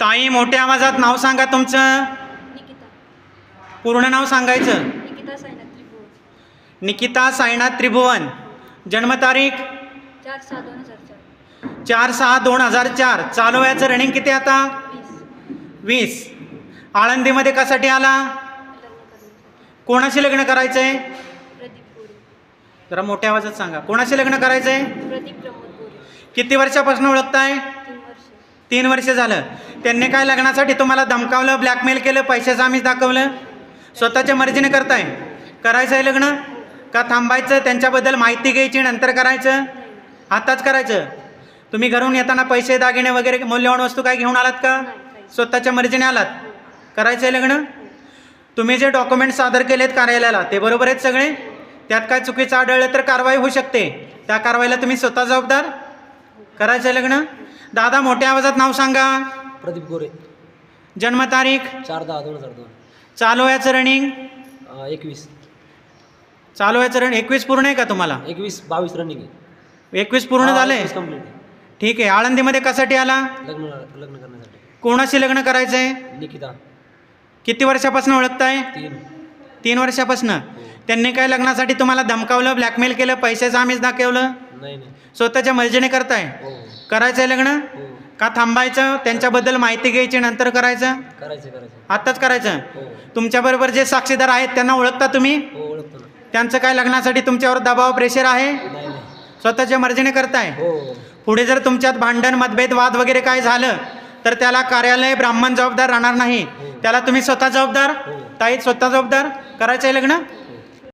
ताई मोठ्या आवाजात नाव सांगा तुमचं. निकिता. पूर्ण नाव सांगायचं. निकिता साईनाथ त्रिभुवन. निकिता साईनाथ त्रिभुवन. जन्मतारीख चार सहा दोन हजार चार. चार सहा दोन हजार चार. चालू वयाचं रनिंग किती आता? वीस. आळंदीमध्ये कशासाठी आला? कोणाशी लग्न करायचं आहे जरा मोठ्या आवाजात सांगा. कोणाशी लग्न करायचं आहे किती वर्षापासून ओळखताय? तीन वर्ष झालं. त्यांनी काय लग्नासाठी तुम्हाला धमकावलं ब्लॅकमेल केलं पैशाचं आम्हीच दाखवलं? स्वतःच्या मर्जीने करताय. करायचं आहे लग्न? का थांबायचं? त्यांच्याबद्दल माहिती घ्यायची नंतर करायचं? आताच करायचं. तुम्ही घरून येताना पैसे दागिने वगैरे मौल्यवान वस्तू काय घेऊन आलात का? स्वतःच्या मर्जीने आलात. करायचं आहे लग्न? तुम्ही जे डॉक्युमेंट सादर केलेत कार्यालयाला ते बरोबर आहेत सगळे? त्यात काय चुकीचं आढळलं तर कारवाई होऊ शकते. त्या कारवाईला तुम्ही स्वतः जबाबदार? करायचं आहे लग्न? दादा मोठ्या आवाजात नाव सांगा. प्रदीप गोरे. जन्मतारीख चार दहा दोन हजार दोन. चालू वयाचं रनिंग एकवीस. चालू वयाचं रनिंग एकवीस पूर्ण आहे का तुम्हाला? एकवीस बावीस रनिंग आहे. एकवीस पूर्ण कंप्लीट आहे. ठीक आहे. आळंदीमध्ये कशासाठी आला? लग्न लग्न करण्यासाठी. कोणाशी लग्न करायचं आहे निकिता. किती वर्षापासून ओळखताय? तीन. तीन वर्षापासून? त्यांनी काय लग्नासाठी तुम्हाला धमकावलं ब्लॅकमेल केलं पैशाचं आम्हीच दाखवलं? नाही नाही. स्वतःच्या मर्जीने करताय? हो. करायचं आहे लग्न? हो. का थांबायचं? त्यांच्याबद्दल माहिती घ्यायची नंतर करायचं? करायचं करायचं. आत्ताच करायचं? हो. तुमच्याबरोबर जे साक्षीदार आहेत त्यांना ओळखता तुम्ही? हो ओळखतो ना. त्यांचं काय लग्नासाठी तुमच्यावर दबाव प्रेशर आहे? नाही नाही. स्वतःच्या मर्जीने करताय? हो. पुढे जर तुमच्यात भांडण मतभेद वाद वगैरे काय झालं तर त्याला कार्यालय ब्राह्मण जबाबदार राहणार नाही. त्याला तुम्ही स्वतः जबाबदार? हो. ताई स्वतः जबाबदार? करायचं आहे लग्न?